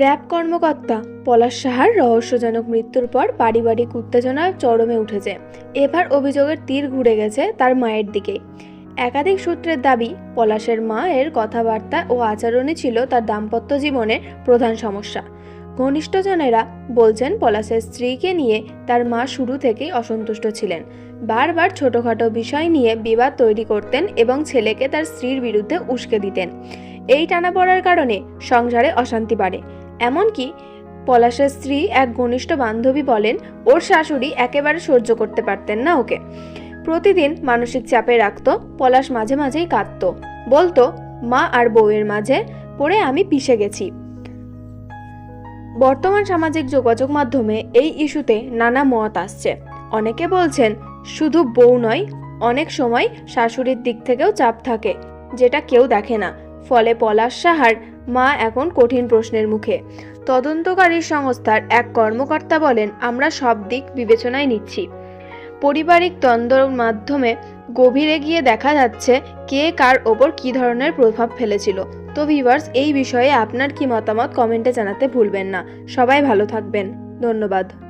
RAB কর্মকর্তা পলাশ সাহার রহস্যজনক মৃত্যুর পর পারিবারিক উত্তেজনা চরমে উঠেছে। এবার অভিযোগের তীর ঘুরে গেছে তার মায়ের দিকে। একাধিক সূত্রের দাবি, পলাশের মায়ের কথাবার্তা ও আচরণই ছিল তার দাম্পত্য জীবনের প্রধান সমস্যা। ঘনিষ্ঠজনেরা বলছেন, পলাশের স্ত্রীকে নিয়ে তার মা শুরু থেকেই অসন্তুষ্ট ছিলেন। বারবার ছোটোখাটো বিষয় নিয়ে বিবাদ তৈরি করতেন এবং ছেলেকে তার স্ত্রীর বিরুদ্ধে উস্কে দিতেন। এই টানাপড়ার কারণে সংসারে অশান্তি বাড়ে। এমনকি পলাশের স্ত্রী এক ঘনিষ্ঠ বান্ধবী বলেন, ওর শাশুড়ি একেবারে সহ্য করতে পারতেন না ওকে। প্রতিদিন মানসিক চাপে রাখত, পলাশ মাঝে মাঝেই কাঁদতো। বলতো, মা আর বউয়ের মাঝে পড়ে আমি পিষে গেছি। বর্তমান সামাজিক যোগাযোগ মাধ্যমে এই ইস্যুতে নানা মত আসছে। অনেকে বলছেন, শুধু বউ নয়, অনেক সময় শাশুড়ির দিক থেকেও চাপ থাকে, যেটা কেউ দেখে না। ফলে পলাশ সাহার মা এখন কঠিন প্রশ্নের মুখে। তদন্তকারী সংস্থার এক কর্মকর্তা বলেন, আমরা সব দিক বিবেচনায় নিচ্ছি। পারিবারিক দ্বন্দ্বর মাধ্যমে গভীরে গিয়ে দেখা যাচ্ছে কে কার ওপর কী ধরনের প্রভাব ফেলেছিল। তো ভিভার্স এই বিষয়ে আপনার কি মতামত? কমেন্টে জানাতে ভুলবেন না। সবাই ভালো থাকবেন। ধন্যবাদ।